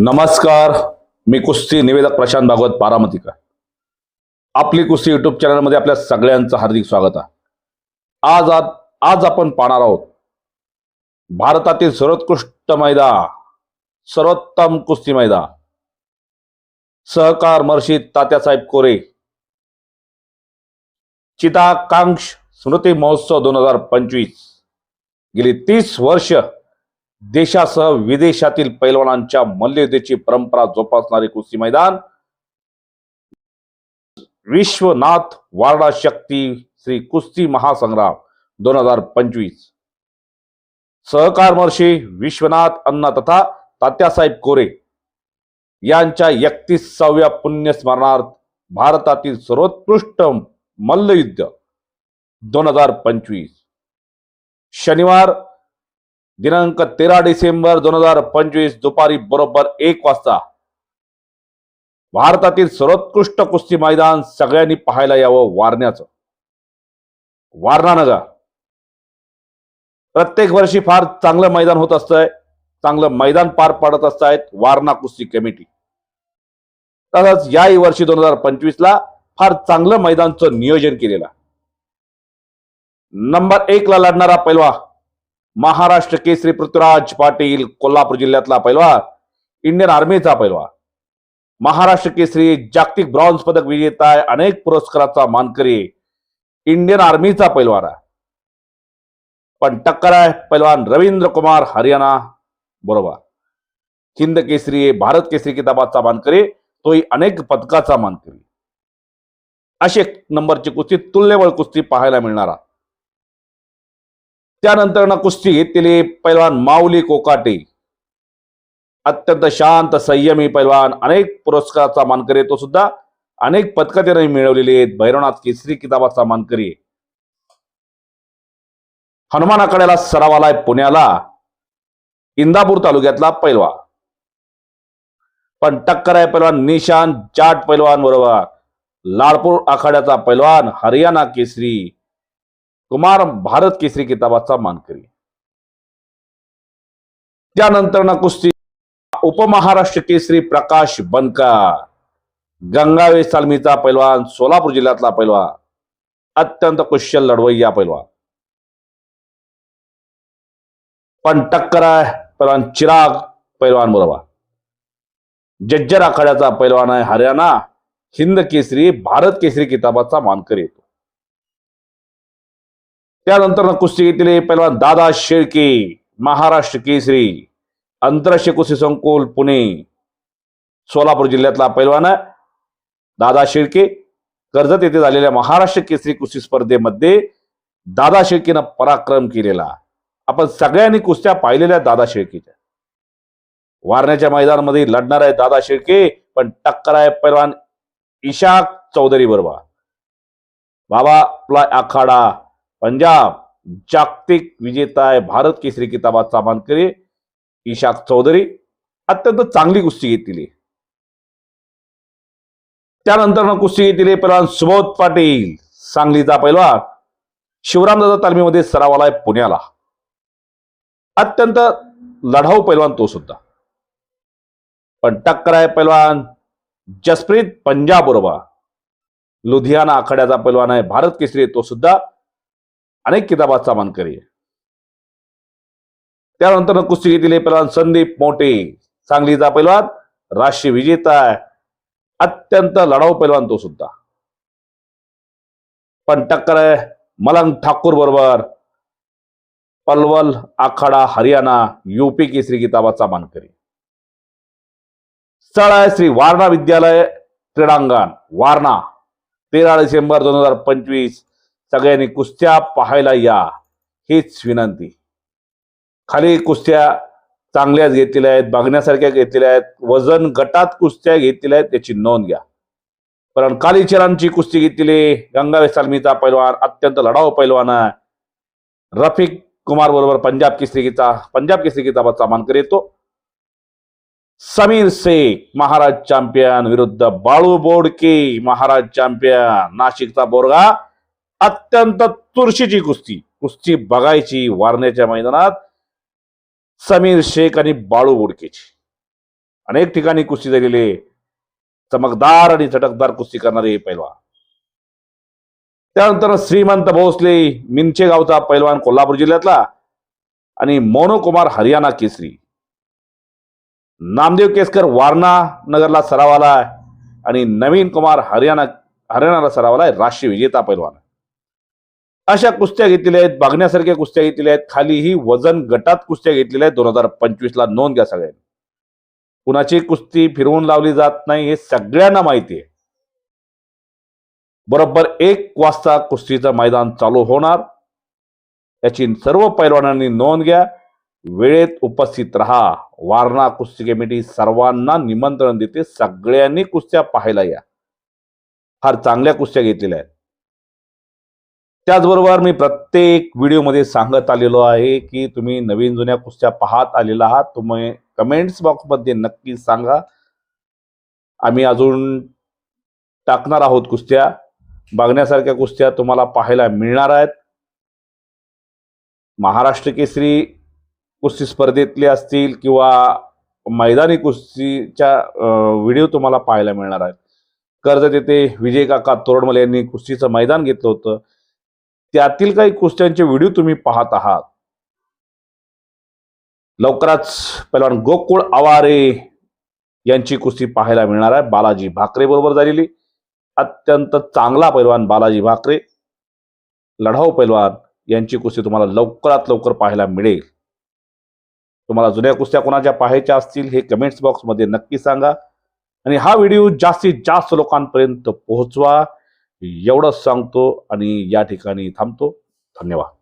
नमस्कार मी कुस्ती निवेदक प्रशांत भागवत बारामतीकर. आपली कुस्ती युट्यूब चॅनलमध्ये आपल्या सगळ्यांचं हार्दिक स्वागत आहे. आज आज आज आपण पाहणार आहोत भारतातील सर्वोत्कृष्ट मैदा सर्वोत्तम कुस्ती मैदा सहकार मर्षी तात्यासाहेब कोरे. चिताकांक्ष स्मृती महोत्सव दोन हजार पंचवीस. गेली तीस वर्ष देशासह विदेशातील पैलवानांच्या मल्लयुद्धेची परंपरा जोपासणारे कुस्ती मैदान. विश्वनाथ वारडा शक्ती श्री कुस्ती महासंग्राम दोन हजार पंचवीस. सहकार महर्षी विश्वनाथ अण्णा तथा तात्यासाहेब कोरे यांच्या एकतीसाव्या पुण्यस्मरणार्थ भारतातील सर्वोत्कृष्ट मल्लयुद्ध दोन हजार पंचवीस. शनिवार दिनांक तेरा डिसेंबर दोन हजार पंचवीस दुपारी बरोबर एक वाजता भारतातील सर्वोत्कृष्ट कुस्ती मैदान सगळ्यांनी पाहायला यावं वारण्याचं. वारणानगर. प्रत्येक वर्षी फार चांगलं मैदान होत असतंय चांगलं मैदान पार पाडत असतायत वारणा कुस्ती कमिटी. तसंच याही वर्षी दोन हजार पंचवीस ला फार चांगलं मैदानचं नियोजन केलेलं. नंबर एक ला लढणारा पैलवा महाराष्ट्र केसरी पृथ्वीराज पाटील कोल्हापूर जिल्ह्यातला पैलवान इंडियन आर्मीचा पैलवान महाराष्ट्र केसरी जागतिक ब्रॉन्झ पदक विजेता आहे अनेक पुरस्काराचा मानकरी इंडियन आर्मीचा पैलवान. आहे पण टक्कर आहे पैलवान रवींद्र कुमार हरियाणा बरोबर. हिंद केसरी भारत केसरी किताबाचा मानकरी तोही अनेक पदकाचा मानकरी. अशी एक नंबरची कुस्ती तुल्यबळ कुस्ती पाहायला मिळणार. आहे. त्यानंतर ना कुस्ती घेतलेली पैलवान माऊली कोकाटे. अत्यंत शांत संयमी पैलवान अनेक पुरस्काराचा मानकरी तो सुद्धा. अनेक पदकं त्याने मिळवलेली आहेत. भैरवनाथ केसरी किताबाचा मानकरी हनुमान आखाड्याला सराव आलाय पुण्याला. इंदापूर तालुक्यातला पैलवान. पण टक्कर आहे पैलवान निशान जाट पैलवान बरोबर. लाडपूर आखाड्याचा पैलवान हरियाणा केसरी. कुमार भारत केसरी किताबाचा मानकरी. त्यानंतर ना कुस्ती. उपमहाराष्ट्र केसरी प्रकाश बनकर. गंगावे सालमीचा पैलवान सोलापूर जिल्ह्यातला पैलवान. अत्यंत कुशल लढवय्या पैलवान. पण टक्कर आहे पैलवान चिराग पैलवान बरोबर जज्जर आखाड्याचा पैलवान आहे हरियाणा. हिंद केसरी भारत केसरी किताबाचा मानकरी येतो. त्यानंतर कुस्ती घेतलेले पैलवान दादा शेळके महाराष्ट्र केसरी आंतरराष्ट्रीय कुस्ती संकुल पुणे सोलापूर जिल्ह्यातला पैलवान आहे. दादा शेळके कर्जत येथे झालेल्या महाराष्ट्र केसरी कुस्ती स्पर्धेमध्ये दादा शेळकेनं पराक्रम केलेला. आपण सगळ्यांनी कुस्त्या पाहिलेल्या दादा शेळकेच्या. वारण्याच्या मैदानामध्ये लढणार आहे दादा शेळके पण टक्कर आहे पैलवान इशाक चौधरी बरोबर. बाबा आपला आखाडा पंजाब जागतिक विजेता आहे भारत केसरी किताबाचा मानकरी इशाक चौधरी अत्यंत चांगली कुस्ती घेतली त्यानंतर कुस्ती घेतली पैलवान सुबोध पाटील सांगलीचा पहिलवान शिवरामदादा तालमीमध्ये सरावाला आहे पुण्याला. अत्यंत लढाऊ पैलवान तो सुद्धा. पण टक्कर आहे पैलवान जसप्रीत पंजाब बरोबर लुधियाना आखाड्याचा पैलवान आहे भारत केसरी तो सुद्धा अनेक किताबाचा मानकरी आहे. त्यानंतर कुस्ती घेतलेले पैलवान संदीप मोठे सांगलीचा पैलवान राष्ट्रीय विजेता आहे. अत्यंत लढाऊ पैलवान तो सुद्धा. पण टक्कर आहे मलंग ठाकूर बरोबर. पलवल आखाडा हरियाणा युपी केसरी किताबाचा मानकरी स्थळ आहे श्री वारणा विद्यालय क्रीडांगण वारणा. तेरा डिसेंबर दोन हजार पंचवीस. सगळ्यांनी कुस्त्या पाहायला या हीच विनंती. खाली कुस्त्या चांगल्याच घेतलेल्या आहेत बघण्यासारख्या घेतलेल्या आहेत वजन गटात कुस्त्या घेतलेल्या आहेत त्याची नोंद घ्या. पण कालीचरांची कुस्ती घेतलेली गंगावे सालमीचा पैलवान अत्यंत लढाऊ पैलवान आहे. रफिक कुमार बरोबर पंजाब केसरी पंजाब केसरी किताबाचा मानकरी येतो. समीर शेख महाराज चॅम्पियन विरुद्ध बाळू बोडके महाराज चॅम्पियन. नाशिकचा बोरगा अत्यंत तुळशीची कुस्ती. कुस्ती बघायची वारण्याच्या मैदानात समीर शेख आणि बाळू बोडकेची. अनेक ठिकाणी कुस्ती झालेले चमकदार आणि चटकदार कुस्ती करणारे पैलवान. त्यानंतर श्रीमंत भोसले मिंचे गावचा पैलवान कोल्हापूर जिल्ह्यातला आणि मोनो कुमार हरियाणा केसरी. नामदेव केसकर वारणा नगरला सराव आलाय आणि नवीन कुमार हरियाणा हरियाणाला सरावाला राष्ट्रीय विजेता पैलवान. अशा कुस्त्या घेतलेल्या आहेत बघण्यासारख्या कुस्त्या घेतलेल्या आहेत. खालीही वजन गटात कुस्त्या घेतलेल्या आहेत. दोन हजार पंचवीसला नोंद घ्या सगळ्यांनी. कुणाची कुस्ती फिरवून लावली जात नाही हे सगळ्यांना माहिती आहे. बरोबर एक वाजता कुस्तीचं मैदान चालू होणार. याची सर्व पैलवानांनी नोंद घ्या. वेळेत उपस्थित राहा. वारणा कुस्ती कमिटी सर्वांना निमंत्रण देते. सगळ्यांनी कुस्त्या पाहायला या. फार चांगल्या कुस्त्या घेतलेल्या आहेत. त्याचबरोबर मी प्रत्येक व्हिडिओमध्ये सांगत आलेलो आहे की तुम्ही नवीन जुन्या कुस्त्या पाहत आलेला आहात. तुम्ही कमेंट्स बॉक्समध्ये नक्की सांगा. आम्ही अजून टाकणार आहोत कुस्त्या. बघण्यासारख्या कुस्त्या तुम्हाला पाहायला मिळणार आहेत. महाराष्ट्र केसरी कुस्ती स्पर्धेतले असतील किंवा मैदानी कुस्तीच्या व्हिडिओ तुम्हाला पाहायला मिळणार आहेत. कर्जत येथे विजय काका तोरडमल यांनी कुस्तीचं मैदान घेतलं होतं. त्यातील काही कुस्त्यांचे व्हिडिओ तुम्ही पाहत आहात. लवकरच पैलवान गोकुळ आवारे यांची कुस्ती पाहायला मिळणार आहे. बालाजी भाकरे बरोबर झालेली. अत्यंत चांगला पैलवान बालाजी भाकरे. लढाऊ पैलवान यांची कुस्ती तुम्हाला लवकरात लवकर पाहायला मिळेल. तुम्हाला जुन्या कुस्त्या कोणाच्या पाहायच्या असतील हे कमेंट्स बॉक्समध्ये नक्की सांगा. आणि हा व्हिडिओ जास्तीत जास्त लोकांपर्यंत पोहोचवा. एवढंच सांगतो आणि या ठिकाणी थांबतो. धन्यवाद.